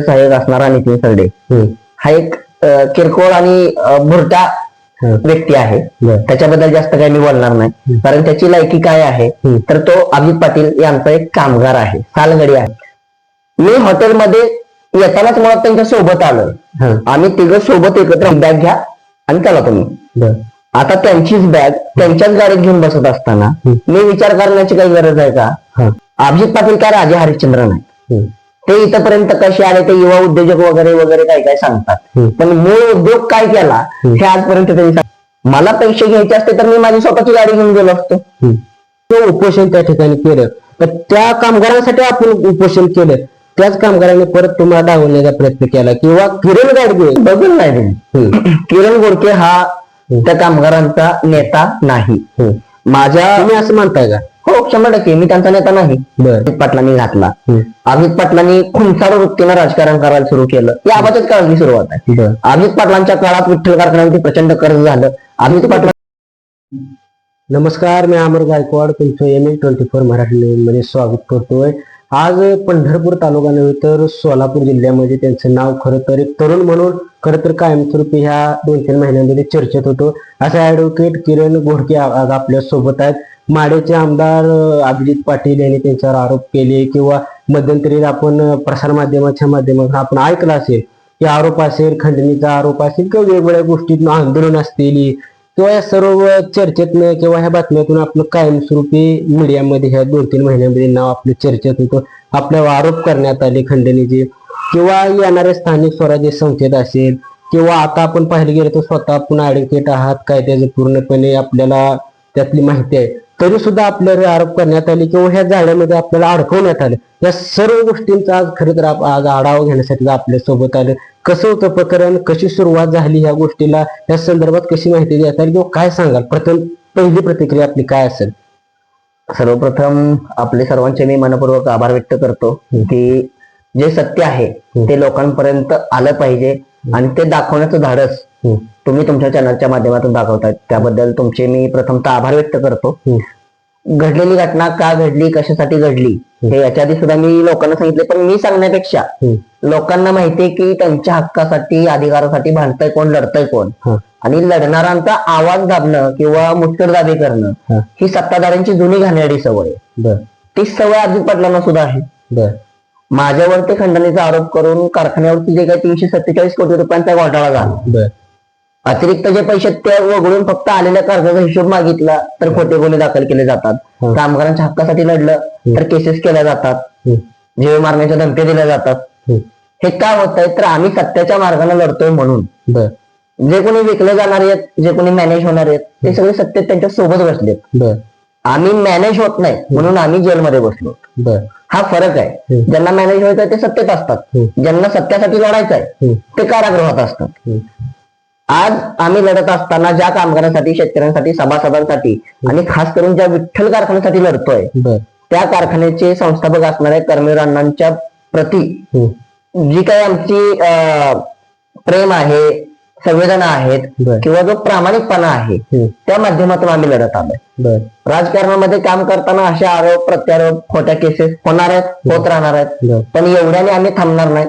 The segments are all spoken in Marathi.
सहाय्यक असणारा नितीन सरडे हा एक किरकोळ आणि भुरटा व्यक्ती आहे. त्याच्याबद्दल जास्त काही मी बोलणार नाही. कारण त्याची लायकी काय आहे तर तो अभिजित पाटील यांचा एक कामगार आहे सालगडी आहे. मी हॉटेलमध्ये येतानाच मुळात त्यांच्यासोबत आलोय आम्ही तिघं सोबत एकत्र बॅग घ्या आणि चला तुम्ही. आता त्यांचीच बॅग त्यांच्याच गाडीत घेऊन बसत असताना मी विचार करण्याची काही गरज आहे का? अभिजित पाटील काय राजे हरिश्चंद्र नाही ते इथपर्यंत कसे आले ते युवा उद्योजक वगैरे वगैरे काय काय सांगतात. पण मूळ उद्योग काय केला हे आजपर्यंत त्यांनी सांग- मला पैसे घ्यायचे असते तर मी माझी स्वतःची गाडी घेऊन गेलो असतो. ते उपोषण त्या ठिकाणी केलं. तर त्या कामगारांसाठी आपण उपोषण केलं. त्याच कामगारांनी परत तुम्हाला डावलण्याचा प्रयत्न केला. किंवा किरण गाडगे बघून नाही किरण गोडके हा त्या कामगारांचा नेता नाही. माझ्या तुम्ही असं म्हणताय का? हो शंभर टक्के. मी त्यांचा नेता नाही. बर. अमित पाटलांनी घातला. अमित पाटलांनी खुंसार वृत्तीनं राजकारण करायला सुरू केलं. या काळातली सुरुवात आहे. बर. अमित पाटलांच्या काळात विठ्ठल कारखान्यामध्ये प्रचंड कर्ज झालं. अमित पाटला नमस्कार मी अमर गायकवाड. तुमचं M L twenty four Marathi न्यूजमध्ये स्वागत करतोय. आज पंढरपूर तालुका नव्हे तर सोलापूर जिल्ह्यामध्ये त्यांचं नाव खरं तर एक तरुण म्हणून खरं तर कायमस्वरूपी ह्या दोन तीन महिन्यांमध्ये चर्चेत होतो. असं ऍडव्होकेट किरण घोडके आपल्यासोबत आहेत. माडेचे आमदार अभिजित पाटील यांनी त्यांच्यावर आरोप केले किंवा मध्यंतरी आपण प्रसारमाध्यमाच्या माध्यमातून आपण ऐकलं असेल की आरोप असेल खंडणीचा आरोप असेल किंवा वेगवेगळ्या गोष्टीतून आंदोलन असतील किंवा या सर्व चर्चेतनं किंवा ह्या बातम्यातून आपलं कायमस्वरूपी मीडियामध्ये ह्या दोन तीन महिन्यामध्ये नाव आपलं चर्चेत होतं आपल्यावर आरोप करण्यात आले खंडणीचे. किंवा येणारे स्थानिक स्वराज्य संस्थेत असेल किंवा आता आपण पाहिलं गेलं तर स्वतः आपण ऍडव्होकेट आहात काय त्याचं पूर्णपणे आपल्याला त्यातली माहिती आहे. तरी सुद्धा आपल्यावर आरोप करण्यात आले किंवा ह्या जाळ्यामध्ये आपल्याला अडकवण्यात आलं. या सर्व गोष्टींचा आज खरं तर आज आढावा घेण्यासाठी आपल्यासोबत आलं कसं होतं प्रकरण? कशी सुरुवात झाली ह्या गोष्टीला? या संदर्भात कशी माहिती देता येईल किंवा काय सांगाल? प्रथम पहिली प्रतिक्रिया आपली काय असेल? सर्वप्रथम आपले सर्वांचे मी मनपूर्वक आभार व्यक्त करतो की जे सत्य आहे ते लोकांपर्यंत आलं पाहिजे आणि ते दाखवण्याचं धाडस तुम्ही तुमच्या चॅनलच्या माध्यमातून दाखवताय त्याबद्दल तुमचे मी प्रथमतः आभार व्यक्त करतो. घडलेली घटना का घडली कशासाठी घडली हे याच्या आधी सुद्धा मी लोकांना सांगितले पण मी सांगण्यापेक्षा लोकांना माहितीये की त्यांच्या हक्कासाठी अधिकारासाठी भांडतय कोण लढतय कोण. आणि लढणाऱ्यांचा आवाज दाबणं किंवा मुस्करदाबी करणं हं. सत्ताधाऱ्यांची जुनी घाणेरडी सवय आहे. बर. ती सवय अजित पाटलांना सुद्धा आहे. बर. माझ्यावर ते खंडणीचा आरोप करून कारखान्यावरती जे काही तीनशे सत्तेचाळीस कोटी रुपयांचा घोटाळा झाला. बर. अतिरिक्त जे पैसे ते वगळून फक्त आलेल्या कर्जाचा हिशोब मागितला तर खोटे गुन्हे दाखल केले जातात. कामगारांच्या हक्कासाठी लढलं तर केसेस केल्या जातात. जीव मारण्याच्या धमक्या दिल्या जातात. हं. काय होत आहे तर आम्ही सत्याच्या मार्गाने लढतोय म्हणून. जे कोणी विकले जाणार आहेत जे कोणी मॅनेज होणार आहेत ते सगळे सत्तेत त्यांच्यासोबत बसलेत. बर. आम्ही मॅनेज होत नाही म्हणून आम्ही जेलमध्ये बसलो. बर. हा फरक आहे. ज्यांना मॅनेज व्हायचं आहे ते सत्तेत असतात. ज्यांना सत्यासाठी लढायचं आहे. ते कारागृहात असतात. आज आम्ही लढत असताना ज्या कामगारांसाठी शेतकऱ्यांसाठी सभासदांसाठी आणि खास करून ज्या विठ्ठल कारखान्यासाठी लढतोय त्या कारखान्याचे संस्थापक असणाऱ्या कर्मवीर अण्णांच्या प्रती हं. जी काही आमची प्रेम आहे संवेदना आहेत. किंवा जो प्रामाणिकपणा आहे हं. त्या माध्यमातून आम्ही लढत आलोय. राजकारणामध्ये काम करताना असे आरोप प्रत्यारोप खोट्या केसेस होणार आहेत होत राहणार आहेत. पण एवढ्याने आम्ही थांबणार नाही.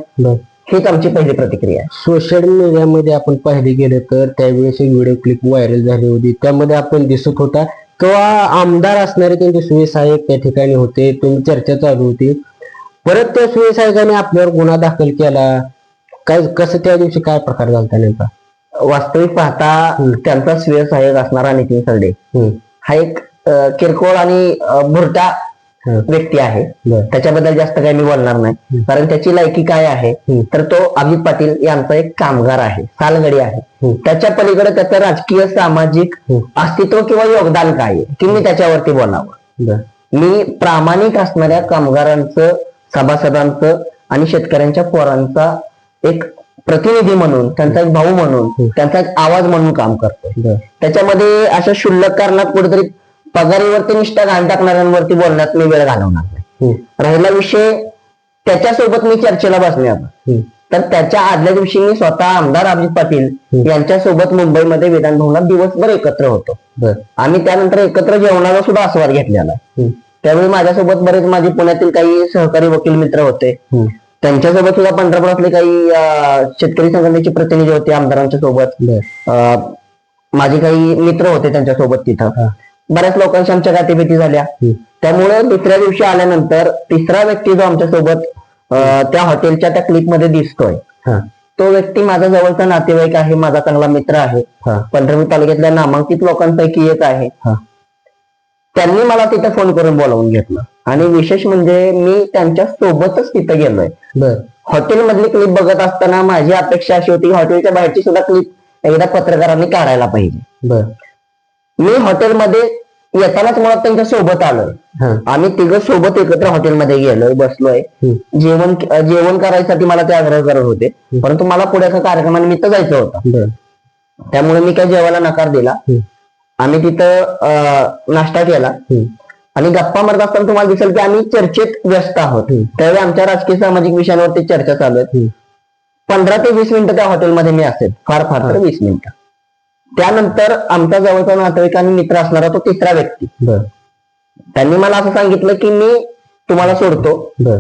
हीच आमची पहिली प्रतिक्रिया सोशल मीडियामध्ये आपण पाहिले गेले तर त्यावेळेस एक व्हिडिओ क्लिप व्हायरल झाली होती. त्यामध्ये आपण दिसत होता किंवा आमदार असणारे त्यांचे साहेब त्या ठिकाणी होते. त्यांची चर्चा चालू होती. परत त्या सुये साहेबांनी आपल्यावर गुन्हा दाखल केला. काय कसं त्या दिवशी काय प्रकार झाला नेमका? वास्तविक पाहता त्यांचा स्वीय सहाय्यक असणारा नितीन सरडे हा एक किरकोळ आणि भुरटा व्यक्ती आहे. त्याच्याबद्दल जास्त काही मी बोलणार नाही. कारण त्याची लायकी काय आहे. तर तो अभिजित पाटील यांचा एक कामगार आहे. सालगडी आहे. त्याच्या पलीकडे त्याचं राजकीय सामाजिक. अस्तित्व किंवा योगदान काय आहे? की मी त्याच्यावरती बोलावं. मी प्रामाणिक असणाऱ्या कामगारांचं सभासदांचं आणि शेतकऱ्यांच्या पोरांचा एक प्रतिनिधी म्हणून त्यांचा एक भाऊ म्हणून त्यांचा एक आवाज म्हणून काम करतो त्याच्यामध्ये अशा क्षुल्लक कारणात कुठेतरी पगारीवरती निष्ठा घाण टाकणाऱ्यांवरती बोलण्यात मी वेळ घालवणार नाही. राहिला विषय त्याच्यासोबत मी चर्चेला हम्म, तर त्याच्या आदल्या दिवशी मी स्वतः आमदार अभिजित पाटील यांच्यासोबत मुंबईमध्ये विधान भवनात दिवसभर एकत्र होतो. बर. आम्ही त्यानंतर एकत्र जेवणाचा सुद्धा आस्वाद घेतलेला. त्यावेळी माझ्यासोबत बरेच माझे पुण्यातील काही सहकारी वकील मित्र होते. त्यांच्यासोबत सुद्धा पंढरपुरातले काही शेतकरी संघटनेचे प्रतिनिधी होते आमदारांच्या सोबत. माझे काही मित्र होते त्यांच्यासोबत तिथं. बऱ्याच लोकांशी आमच्या गाठीभेटी झाल्या. त्यामुळे दुसऱ्या दिवशी आल्यानंतर तिसरा व्यक्ती जो आमच्यासोबत अं, त्या हॉटेलच्या त्या क्लिपमध्ये दिसतोय. हा. तो व्यक्ती माझा जवळचा नातेवाईक आहे माझा चांगला मित्र आहे. पंढरपूर तालुक्यातल्या नामांकित लोकांपैकी एक आहे. त्यांनी मला तिथे फोन करून बोलावून घेतलं. आणि विशेष म्हणजे मी त्यांच्या सोबतच तिथे गेलोय. बर. हॉटेल मधली क्लिप बघत असताना माझी अपेक्षा अशी होती हॉटेलच्या बाहेरची सुद्धा क्लिप एकदा पत्रकारांनी काढायला पाहिजे. बर. मी हॉटेलमध्ये येतानाच मुळात त्यांच्यासोबत आलोय. आम्ही तिघं सोबत एकत्र हॉटेलमध्ये गेलोय बसलोय. जेवण जेवण करायसाठी मला ते आग्रह करत होते. परंतु मला पुढे एका कार्यक्रमानिमित्त जायचं होतं. त्यामुळे मी काही जेवायला नकार दिला. आम्ही तिथं नाश्ता केला. आणि गप्पा मारत असताना तुम्हाला दिसेल की आम्ही चर्चेत व्यस्त आहोत. त्यावेळी आमच्या राजकीय सामाजिक विषयांवरती चर्चा चालू आहे. पंधरा ते वीस मिनिटं त्या हॉटेलमध्ये मी असेल. फार फार तर वीस मिनिटं. त्यानंतर आमचा जवळचा नातेवाईक आणि मित्र असणारा तो तिसरा व्यक्ती. बर. त्यांनी मला असं सांगितलं की मी तुम्हाला सोडतो. बर.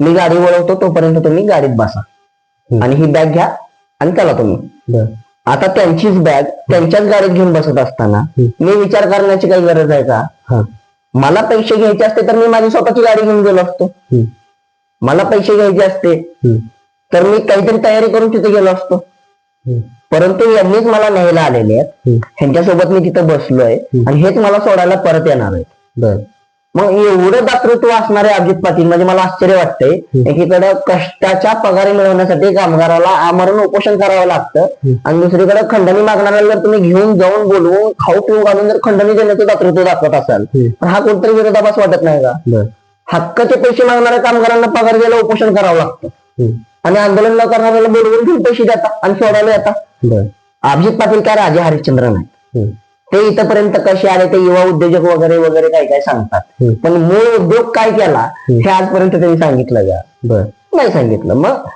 मी गाडी वळवतो तोपर्यंत तुम्ही गाडीत बसा. हम्म. आणि ही बॅग घ्या आणि चला तुम्ही. बर. आता त्यांचीच बॅग त्यांच्याच गाडीत घेऊन बसत असताना हम्म. मी विचार करण्याची काही गरज आहे का? हा. मला पैसे घ्यायचे असते तर मी माझी स्वतःची गाडी घेऊन गेलो असतो. हम्म. मला पैसे घ्यायचे असते हम्म. तर मी काहीतरी तयारी करून तिथे गेलो असतो. हम्म. परंतु यांनीच मला न्यायला आलेले आहेत. ह्यांच्यासोबत मी तिथं बसलोय. आणि हेच मला सोडायला परत येणार बर. मग एवढं दातृत्व असणारे अजित पाटील म्हणजे मला आश्चर्य वाटतंय. एकीकडे कष्टाच्या पगारी मिळवण्यासाठी कामगाराला आमरण उपोषण करावं लागतं. आणि दुसरीकडे खंडणी मागणाऱ्याला जर तुम्ही घेऊन जाऊन बोलवून खाऊ पिऊ घालून जर खंडणी देण्याचं दातृत्व दाखवत असाल. तर हा कोणतरी विरोधाभास वाटत नाही का? हक्काचे पैसे मागणाऱ्या कामगारांना पगार द्यायला उपोषण करावं लागतं. आणि आंदोलन न करणाऱ्याला बोलवून घेऊन पैसे देतात आणि सोडायला येतात बर. अभिजित पाटील काय राजे? हरिश्चंद्र हम्म. ते इथपर्यंत कसे आले? ते युवा उद्योजक वगैरे वगैरे काय काय सांगतात. पण मूळ उद्योग काय केला? हे आजपर्यंत त्यांनी सांगितलं का? बर. नाही सांगितलं. मग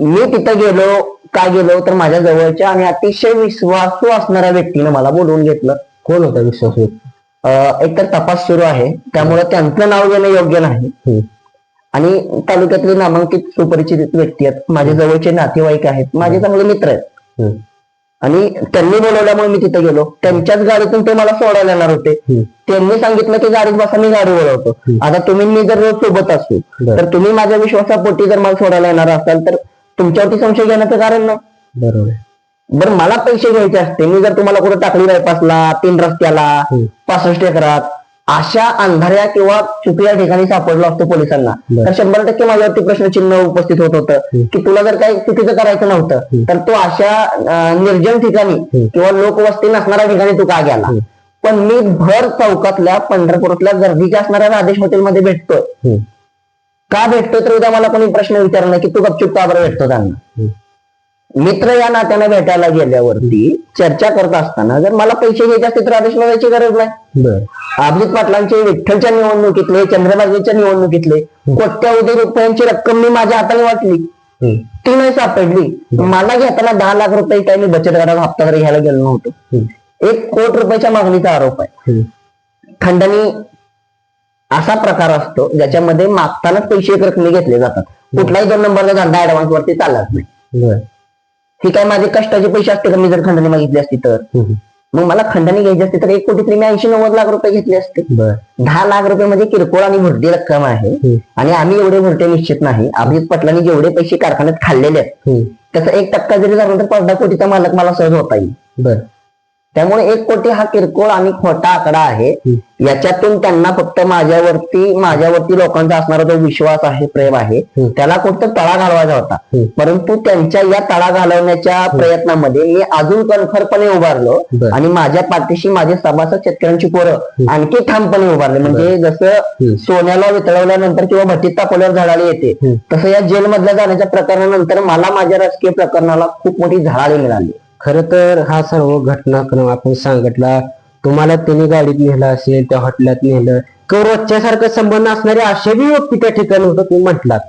मी तिथं गेलो का गेलो? तर माझ्या जवळच्या आणि अतिशय विश्वासू असणाऱ्या व्यक्तीनं मला बोलवून घेतलं. कोण होता विश्वास अं, एकतर तपास सुरू आहे. त्यामुळे त्यांचं नाव घेणं योग्य नाही. आणि तालुक्यातले नामांकित सुपरिचित व्यक्ती आहेत. माझे जवळचे नातेवाईक आहेत. माझे चांगले मित्र आहेत. आणि त्यांनी बोलवल्यामुळे मी तिथे गेलो. त्यांच्याच गाडीतून ते मला सोडायला येणार होते. त्यांनी सांगितलं की गाडीत बसा मी गाडी वळवतो आता तुम्ही मी जर रोज सोबत असू. तर तुम्ही माझ्या विश्वासापोटी जर मला सोडायला येणार असाल तर तुमच्यावरती संशय घेण्याचं कारण नाही. बरोबर. बरं मला पैसे घ्यायचे असते. मी जर तुम्हाला कुठे टाकली बायपासला तीन रस्त्याला. पासष्ट एकरात अशा अंधाऱ्या किंवा चुकल्या ठिकाणी सापडलो असतो पोलिसांना. तर शंभर टक्के माझ्यावरती प्रश्नचिन्ह उपस्थित होत होतं की तुला जर काही चुकीचं करायचं नव्हतं तर तू अशा निर्जन ठिकाणी किंवा लोकवस्ती नसणाऱ्या ठिकाणी तू का गेला? पण मी भर चौकातल्या पंढरपूरातल्या गर्दीच्या असणाऱ्या राधेश हॉटेलमध्ये भेटतोय. का भेटतोय तर उद्या मला कोणी प्रश्न विचारला की तू गपचूप का बरं भेटतो त्यांना मित्र या नात्याने भेटायला गेल्यावरती चर्चा करत असताना जर मला पैसे घ्यायचे असते तर आदेशला जायची गरज नाही. अभिजित पाटलांचे विठ्ठलच्या निवडणुकीतले चंद्रबागेच्या निवडणुकीतले कोट्यावधी रुपयांची रक्कम मी माझ्या हाताने वाटली. ती नाही सापडली. मला घेताना दहा लाख रुपये काही मी बचत गटाचा हप्ता तरी घ्यायला गेलो नव्हतो. एक कोट रुपयाच्या मागणीचा आरोप आहे. खंडणी असा प्रकार असतो ज्याच्यामध्ये मागतानाच पैसे एक रकमी घेतले जातात. कुठलाही दोन नंबरचा धंदा ऍडव्हान्स वरती चालत नाही. ही काय माझे कष्टाचे पैसे असते का? मी जर खंडणी मागितली असती तर. मग मला खंडणी घ्यायची असती तर एक कोटीतले मी ऐंशी नव्वद लाख रुपये घेतले असते. बर. दहा लाख रुपये म्हणजे किरकोळ आणि भरती रक्कम आहे. आणि आम्ही एवढे भरते निश्चित नाही. अभिजित पटलांनी जेवढे पैसे कारखान्यात खाल्लेले आहेत त्याचा एक टक्का जरी झाला तर पाच दहा कोटीचा मालक मला सहज होता येईल. बर. त्यामुळे एक कोटी हा किरकोळ आणि खोटा आकडा आहे याच्यातून त्यांना फक्त माझ्यावरती माझ्यावरती लोकांचा असणारा जो विश्वास आहे प्रेम आहे. त्याला कुठं तळा घालवायचा होता. परंतु त्यांच्या या तळा घालवण्याच्या प्रयत्नामध्ये मी अजून कणखरपणे उभारलो. आणि माझ्या पाठीशी माझे सभासद शेतकऱ्यांची पोरं आणखी ठामपणे उभारले म्हणजे. जसं सोन्याला वितळवल्यानंतर किंवा भट्टीत तापवल्यावर झाडाला येते. तसं या जेलमधल्या जाण्याच्या प्रकरणानंतर मला माझ्या राजकीय प्रकरणाला खूप मोठी झळाळी मिळाली खर तर हा सर्व घटनाक्रम आपण सांगितला. तुम्हाला त्यांनी गाडीत नेलं असेल त्या हॉटेलात नेलं किंवा रोजच्यासारखं संबंध असणारे असे बी व्यक्ती त्या ठिकाणी होतं तुम्ही म्हटलात.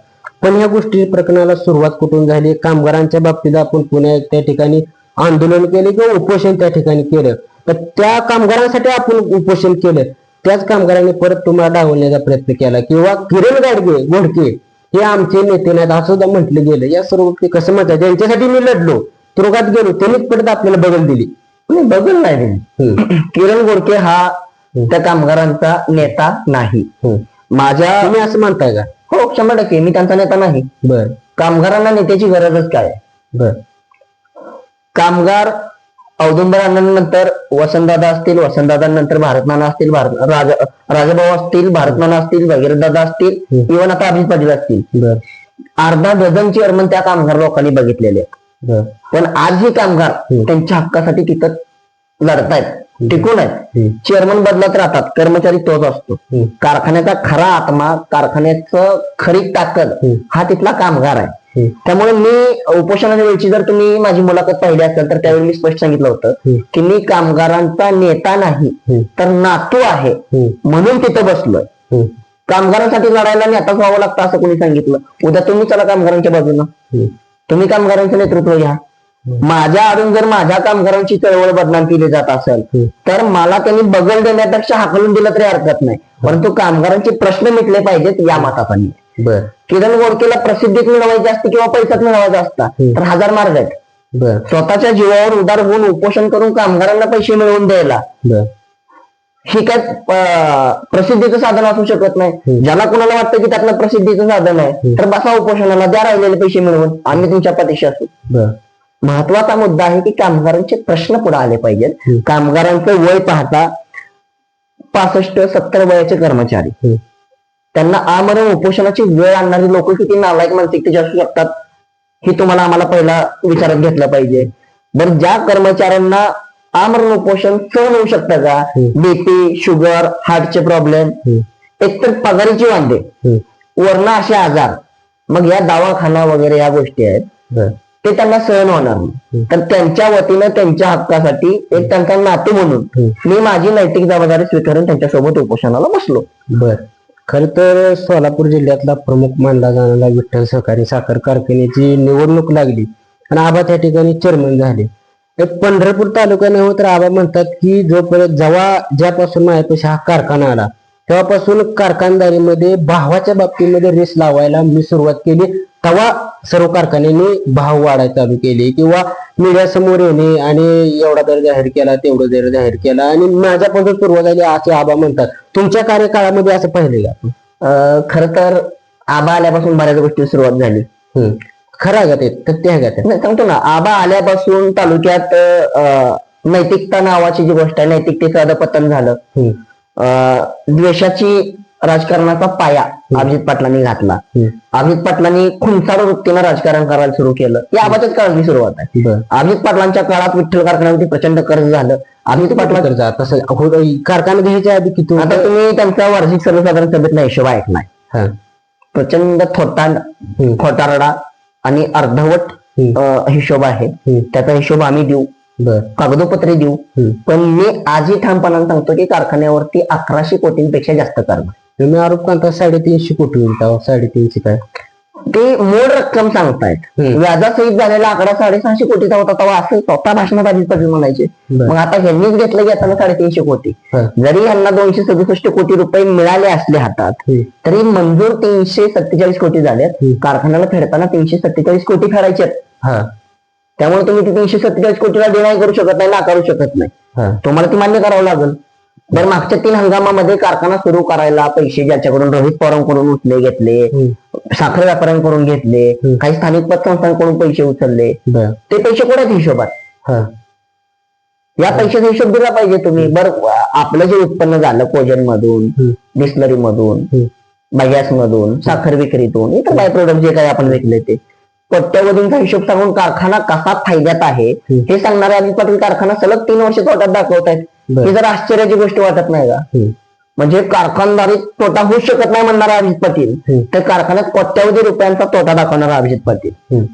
पण या गोष्टी प्रकरणाला सुरुवात कुठून झाली? कामगारांच्या बाबतीत आपण पुण्यात त्या ठिकाणी आंदोलन केले किंवा उपोषण त्या ठिकाणी केलं. तर त्या कामगारांसाठी आपण उपोषण केलं. त्याच कामगारांनी परत तुम्हाला डावलण्याचा प्रयत्न केला. किंवा किरण गाडगे घोडके हे आमचे नेते नाहीत असं सुद्धा म्हटलं गेलं. या सर्व गोष्टी कसं म्हणतात? ज्यांच्यासाठी मी लढलो. तुरुगात गेलो त्यांनीच परत आपल्याला बगल दिली. नाही बदल नाही दिली. किरण गोडके हा त्या कामगारांचा नेता नाही. माझ्या तुम्ही असं म्हणताय का? हो शंभर टक्के. मी त्यांचा नेता नाही. बर. कामगारांना नेत्याची गरजच काय? बर. कामगार औदुंबर आनंदनंतर वसंतदादा असतील वसंतदादांनंतर भारतनाना असतील भारत राजा राजाभाऊ असतील भारतनाना असतील भगीरथदादा असतील. इव्हन आता अभिजित पाटील असतील. बर. अर्धा डझन चेअरमन त्या कामगार लोकांनी बघितलेले आहेत पण आज हे कामगार. त्यांच्या हक्कासाठी तिथं लढतायत टिकून आहेत. चेअरमन बदलत राहतात कर्मचारी तोच असतो. कारखान्याचा खरा आत्मा कारखान्याचं खरी ताकद. हा तिथला कामगार आहे. त्यामुळे मी उपोषणाच्या वेळची जर तुम्ही माझी मुलाखत पाहिली असेल तर त्यावेळी मी स्पष्ट सांगितलं होतं. की मी कामगारांचा नेता नाही. तर नातू आहे. म्हणून तिथं बसलोय. कामगारांसाठी लढायला नेताच व्हावं लागतं असं कोणी सांगितलं उद्या तुम्ही चला कामगारांच्या बाजूनं हम्म. तुम्ही कामगारांचं नेतृत्व घ्या. माझ्या आडून जर माझ्या कामगारांची चळवळ बदनाम केली जात असेल. तर मला त्यांनी बगल देण्यापेक्षा हाकलून दिलं तरी हरकत नाही. परंतु कामगारांचे प्रश्न मिटले पाहिजेत या मताचा मी आहे. बर. किरण गोडकेला प्रसिद्धीत मिळवायची असते किंवा पैशात मिळवायचा असता. तर हजार मार्ग आहेत. बर. स्वतःच्या जीवावर उदार होऊन उपोषण करून कामगारांना पैसे मिळवून द्यायला. हे काय प्रसिद्धीचं साधन असू शकत नाही. ज्याला कुणाला वाटतं की त्यातलं प्रसिद्धीचं साधन आहे तर बसा उपोषणाला द्या राहिलेले पैसे मिळवून आम्ही तुमच्या पाठीशी असू. महत्त्वाचा मुद्दा आहे की कामगारांचे प्रश्न पुढे आले पाहिजेत. कामगारांचं वय पाहता पासष्ट सत्तर वयाचे कर्मचारी. त्यांना आमरण उपोषणाची वेळ आणणारी लोक किती नालायक मानसिकतेचे असू शकतात हे तुम्हाला आम्हाला पहिला विचारात घेतलं पाहिजे. बरं ज्या कर्मचाऱ्यांना आमरण उपोषण सहन होऊ शकतं का. बीपी शुगर हार्टचे प्रॉब्लेम. एकतर पगारीची वांदे. वर्ण असे आजार. मग या दवाखाना वगैरे या गोष्टी आहेत. ते त्यांना सहन होणार नाही. तर त्यांच्या वतीनं त्यांच्या हक्कासाठी एक त्यांचा नातू म्हणून. मी माझी नैतिक जबाबदारी स्वीकारून त्यांच्यासोबत उपोषणाला बसलो. बर. खर तर सोलापूर जिल्ह्यातला प्रमुख मानला जाणारा विठ्ठल सहकारी साखर कारखान्याची निवडणूक लागली. आणि आबा त्या ठिकाणी चेअरमन झाले. पंढरपूर तालुका नव्हे तर आबा म्हणतात की जोपर्यंत जेव्हा ज्यापासून माझ्यापाशी हा कारखाना आला तेव्हापासून कारखानदारीमध्ये भावाच्या बाबतीमध्ये रेस लावायला मी सुरुवात केली. तेव्हा सर्व कारखान्यांनी भाव वाढायला चालू केले. किंवा मीडिया समोर येणे आणि एवढा दर जाहीर केला तेवढा दर जाहीर केला. आणि माझ्यापासून सुरुवात झाली असे आबा म्हणतात. तुमच्या कार्यकाळामध्ये असं पाहिले का? अं, खरं तर आबा आल्यापासून बऱ्याच गोष्टी सुरुवात झाली. खरं आहे का ते? तथ्य आहे का ते? नाही सांगतो ना आबा आल्यापासून तालुक्यात नैतिकता नावाची जी गोष्ट आहे नैतिकतेचं अधपतन झालं. द्वेषाची राजकारणाचा पाया अभिजित पाटलांनी घातला. अभिजित पाटलांनी खुंचाड वृत्तीनं राजकारण करायला सुरू केलं. ही आबाच्याच काळातली सुरुवात आहे. अभिजित पाटलांच्या काळात विठ्ठल कारखान्यावरती प्रचंड कर्ज झालं. अभिजित पाटला पाटला जा तसं हो, कारखाना घ्यायच्या आधी किती? आता तुम्ही त्यांचा वार्षिक सर्वसाधारण सभेतला हिशोब ऐकलाय. हा. प्रचंड थोटांड हम्म. आणि अर्धवट हिशोब आहे. त्याचा हिशोब आम्ही देऊ. कागदोपत्री देऊ. पण मी आजही ठामपणाने सांगतो की कारखान्यावरती अकराशे कोटींपेक्षा जास्त तुम्ही आरोप करता साडेतीनशे कोटी साडेतीनशे काय? ते मूळ रक्कम सांगतायत. व्याजासहित झालेला आकडा साडेसहाशे कोटीचा होता तेव्हा असं स्वतः भाषणात आधीच पाटील म्हणायचे. मग आता ह्यांनीच घेतलं की आता साडेतीनशे कोटी. जरी यांना दोनशे सदुसष्ट कोटी रुपये मिळाले असले हातात. तरी मंजूर तीनशे सत्तेचाळीस कोटी झालेत. कारखान्याला फेडताना तीनशे सत्तेचाळीस कोटी फेडायचे त्यामुळे तुम्ही ते तीनशे सत्तेचाळीस कोटीला डिनाय करू शकत नाही नाकारू शकत नाही तुम्हाला ती मान्य करावं लागेल बरं मागच्या तीन हंगामामध्ये कारखाना सुरू करायला पैसे ज्याच्याकडून रोहित पवारांकडून उचले घेतले. साखर व्यापाऱ्यांकडून घेतले. काही स्थानिक पतसंस्थांकडून पैसे उचलले ते पैसे कोणाच्या हिशोबात या पैशाचा हिशोब दिला पाहिजे तुम्ही बरं आपलं जे उत्पन्न झालं कोजन मधून. डिस्लरी मधून. बागॅस मधून साखर विक्रीतून इतर बाय प्रोडक्ट जे काही आपण विकले ते कोट्यवधींचा हिशोब सांगून कारखाना कसा फायद्यात आहे. हे सांगणारे अजित पाटील कारखाना सलग तीन वर्ष तोट्यात दाखवत आहेत. ही जर आश्चर्याची गोष्ट वाटत नाही का. म्हणजे कारखानदारीत तोटा होऊ शकत नाही म्हणणारा अभिजित पाटील. तर कारखान्यात कोट्यावधी रुपयांचा तोटा दाखवणारा अभिजित पाटील.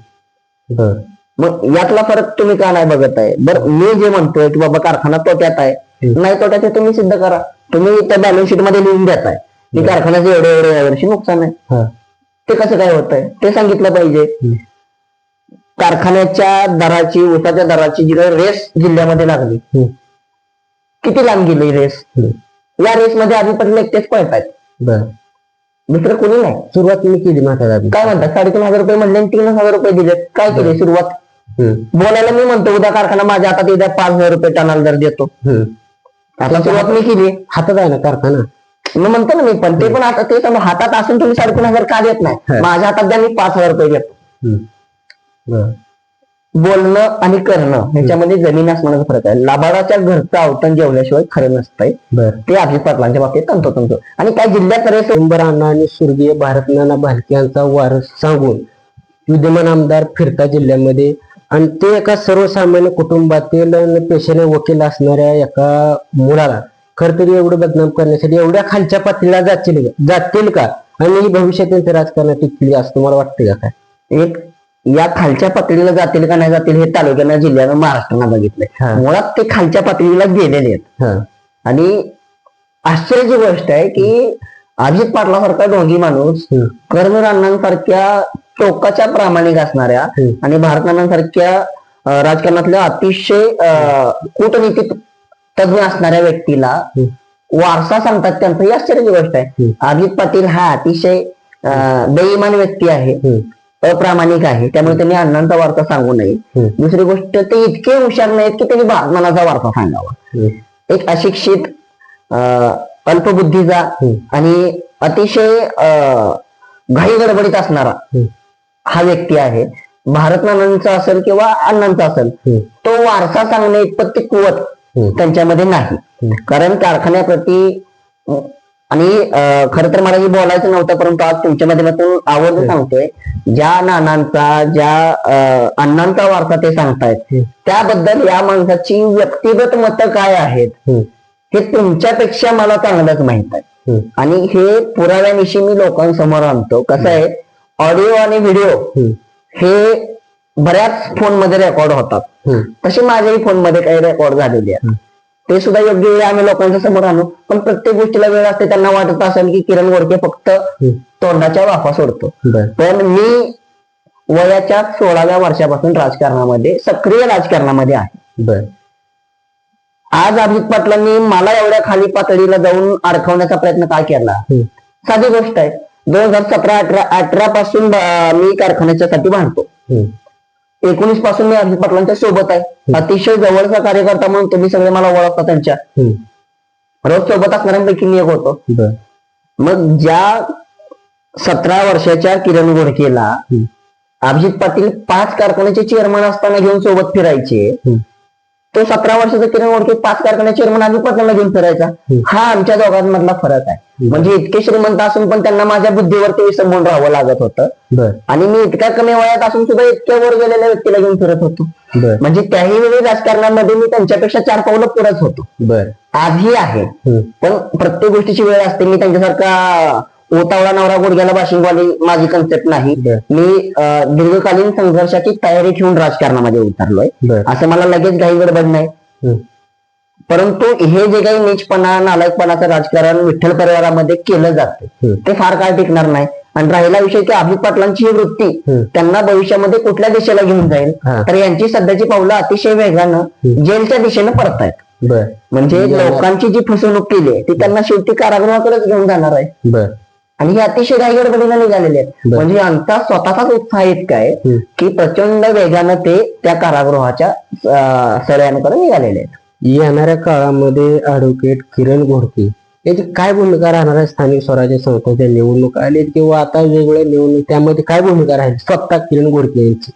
मग यातला फरक तुम्ही का नाही बघत आहे बरं मी जे म्हणतोय की बाबा कारखाना तोट्यात आहे. नाही तोट्यात आहे तुम्ही सिद्ध करा. तुम्ही त्या बॅलन्स शीटमध्ये लिहून देताय. की. कारखान्याचं एवढे एवढे यावर्षी नुकसान आहे. ते कसं काय होत आहे ते सांगितलं पाहिजे. कारखान्याच्या दराची ऊसाच्या दराची जी काही रेस जिल्ह्यामध्ये लागली. किती लांब गेली रेस. या रेस मध्ये आधी पण एकटेच पळतायत बर. दुसरं कोणी नाही. सुरुवात मी केली म्हातारा काय म्हणतात साडेतीन हजार रुपये म्हणले आणि तीन हजार रुपये दिले काय केले सुरुवात? बोलायला मी म्हणतो उद्या कारखाना माझ्या हातात उद्या पाच हजार रुपये टनाला दर देतो. आता सुरुवात मी केली. हातात आहे ना कारखाना? मग म्हणतो ना मी पण ते पण आता ते समजा हातात असून तुम्ही साडेतीन हजार का देत नाही. माझ्या हातात द्या मी पाच हजार रुपये देतो. बोलणं आणि करणं ह्याच्यामध्ये जमीन आसमानाचा फरक आहे. लाभाडाच्या घरचं आवटण जेवल्याशिवाय खरं नसतंय. बरं. ते अभिजित पाटलांच्या बाबतीत तंतोतंत. आणि काय जिल्ह्यात रे शंभर अण्णा आणि स्वर्गीय भारतनाना भालके यांचा वारस सांगून विद्यमान आमदार फिरता जिल्ह्यामध्ये आणि ते एका सर्वसामान्य कुटुंबातील पेशाने वकील असणाऱ्या एका मुलाला खर तरी एवढं बदनाम करण्यासाठी एवढ्या खालच्या पातळीला जातील जातील का? आणि ही भविष्यात त्यांच्या राजकारणात टिकतील असं तुम्हाला वाटतं का काय? एक या खालच्या पातळीला जातील का नाही जातील हे तालुक्यानं जिल्ह्यानं महाराष्ट्रानं. बघितलंय मुळात ते खालच्या पातळीला गेलेले आहेत आणि आश्चर्याची गोष्ट आहे की अजित पाटलासारखा डोंगी माणूस अण्णांसारख्या टोकाच्या प्रामाणिक असणाऱ्या. आणि भारतनानांसारख्या अं, राजकारणातल्या अतिशय कूटनीती तज्ञ असणाऱ्या व्यक्तीला. वारसा सांगतात त्यांचं ही आश्चर्याची गोष्ट आहे. अजित पाटील हा अतिशय बेईमान व्यक्ती आहे. अप्रामाणिक आहे त्यामुळे त्यांनी अण्णांचा वारसा सांगू नये. दुसरी गोष्ट ते इतके हुशार नाहीत की त्यांनी भारतनानाचा वारसा सांगावा. एक अशिक्षित अल्पबुद्धीचा. आणि अतिशय घाई गडबडीत असणारा. हा व्यक्ती आहे भारतनानांचा असेल किंवा अण्णांचा असेल. तो वारसा सांगणे इतपत्ती कुवत हम्म. त्यांच्यामध्ये नाही. कारण कारखान्याप्रती आणि खर तर मला हे बोलायचं नव्हतं परंतु आज तुमच्या माध्यमातून आवडून सांगतोय ज्या नानांचा ज्या अण्णांचा वारसा ते सांगतायत हम्म. त्याबद्दल या माणसाची व्यक्तिगत मतं काय आहेत हम्म. हे तुमच्यापेक्षा मला चांगलंच माहीत आहे. आणि हे पुराव्यानिशी मी लोकांसमोर आणतो कसं आहे ऑडिओ आणि व्हिडिओ. हे बऱ्याच फोनमध्ये रेकॉर्ड होतात. तसे माझ्याही फोनमध्ये काही रेकॉर्ड झालेले आहेत ते सुद्धा योग्य वेळी आम्ही लोकांच्या समोर आणू पण प्रत्येक गोष्टीला वेळ असते त्यांना वाटत असेल की किरण गोडके फक्त. तोंडाच्या वाफा सोडतो. पण मी वयाच्या सोळाव्या वर्षापासून राजकारणामध्ये सक्रिय राजकारणामध्ये आहे बरं. आज अभिजित पाटलांनी मला एवढ्या खाली पातळीला जाऊन अडकवण्याचा प्रयत्न का केला. साधी गोष्ट आहे दोन हजार सतरा अठरा अठरा पासून मी कारखान्याच्यासाठी भांडतो. एकोणीसपासून मी अभिजित पाटलांच्या सोबत आहे अतिशय जवळचा कार्यकर्ता म्हणून तुम्ही सगळे मला ओळखता त्यांच्या. रोज सोबत असणाऱ्यांपैकी मी एक होतो. मग ज्या सतरा वर्षाच्या किरण गोडकेला हम्म. अभिजित पाटील पाच कारखान्याचे चेअरमन असताना घेऊन सोबत फिरायचे. तो सतरा वर्षाचा किरण गोडके पाच कारखान्या चेअरमन अभिजित पाटलांना घेऊन फिरायचा. हा आमच्या दोघांमधला फरक आहे म्हणजे इतके श्रीमंत असून पण त्यांना माझ्या बुद्धीवरती विसंबून राहावं लागत होतं. आणि मी इतक्या कमी वयात असून सुद्धा इतक्या वर गेलेल्या व्यक्तीला घेऊन फिरत होतो. म्हणजे त्याही वेळी राजकारणामध्ये मी त्यांच्यापेक्षा चार पावलं पुढंच होतो बरं. आजही आहे. पण प्रत्येक गोष्टीची वेळ असते मी त्यांच्यासारखा ओतावळा नवरा गुडघ्याला बाशिंगवाली माझी कन्सेप्ट नाही. मी दीर्घकालीन संघर्षाची तयारी ठेवून राजकारणामध्ये उतरलोय. असं मला लगेच काही गडबड नाही. परंतु हे जे काही नीचपणा नालायकपणाचं राजकारण विठ्ठल परिवारामध्ये केलं जातं. ते फार काळ टिकणार नाही आणि राहिला विषय की अभिजित पाटलांची ही वृत्ती. त्यांना भविष्यामध्ये कुठल्या दिशेला घेऊन जाईल. तर यांची सध्याची पावलं अतिशय वेगानं. जेलच्या दिशेनं परतायत. म्हणजे लोकांची जी फसवणूक केली आहे ती त्यांना शेवटी कारागृहाकडेच घेऊन जाणार आहे. आणि हे अतिशय घाईगडबडीनं निघालेले आहेत. म्हणजे यांचा स्वतःचाच उत्साह हम्म. की प्रचंड वेगानं ते त्या कारागृहाच्या अं, सऱ्यांकडे निघालेले आहेत. येणाऱ्या काळामध्ये ऍडव्होकेट किरण घोडके याची काय भूमिका राहणार आहे? स्थानिक स्वराज्य संस्थांच्या निवडणुका आलेत किंवा आता वेगवेगळ्या निवडणूक त्यामध्ये काय भूमिका राहील? स्वतः किरण घोडके यांची.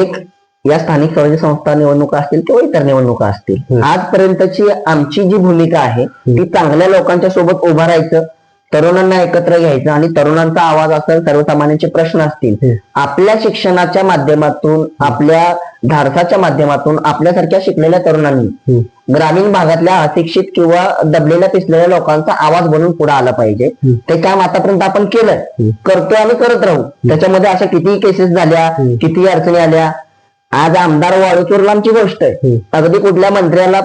एक या स्थानिक स्वराज्य संस्था निवडणुका असतील किंवा इतर निवडणुका असतील. आजपर्यंतची आमची जी भूमिका आहे ती चांगल्या लोकांच्या सोबत उभं राहायचं तरुणांना एकत्र घ्यायचं आणि तरुणांचा आवाज असेल सर्वसामान्यांचे प्रश्न असतील. आपल्या शिक्षणाच्या माध्यमातून आपल्या धाडसाच्या माध्यमातून आपल्यासारख्या शिकलेल्या तरुणांनी. ग्रामीण भागातल्या अशिक्षित किंवा दबलेल्या पिसलेल्या लोकांचा आवाज बनून पुढे आला पाहिजे. ते काम आतापर्यंत आपण हम्म. करतोय आणि करत राहू त्याच्यामध्ये अशा कितीही केसेस झाल्या. किती अडचणी आल्या आज आमदार वाळूचुरलांची गोष्ट आहे. अगदी कुठल्या मंत्र्याला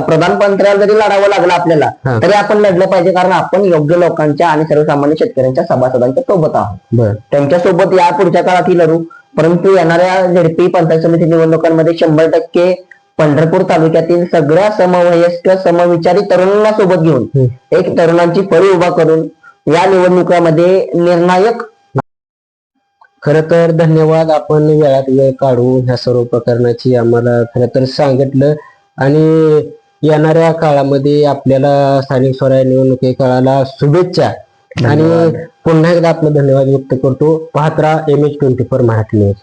प्रधानमंत्र्याला जरी लढावं लागलं आपल्याला. तरी आपण लढलं पाहिजे कारण आपण योग्य लोकांच्या आणि सर्वसामान्य शेतकऱ्यांच्या सभासदांच्या सोबत आहोत बर त्यांच्यासोबत या पुढच्या काळातही लढू परंतु येणाऱ्या झेडपी पंचायत समिती निवडणुकांमध्ये शंभर टक्के पंढरपूर तालुक्यातील सगळ्या समवयस्क समविचारी तरुणांना सोबत घेऊन. एक तरुणांची फळी उभा करून या निवडणुकामध्ये निर्णायक खर तर धन्यवाद. आपण वेळात वेळ काढून ह्या सर्व प्रकरणाची आम्हाला खर तर सांगितलं. आणि येणाऱ्या काळामध्ये आपल्याला स्थानिक स्वराज्य निवडणुकी काळाला शुभेच्छा. आणि पुन्हा एकदा आपलं धन्यवाद व्यक्त करतो. पाहत राहा M H twenty four Marathi news.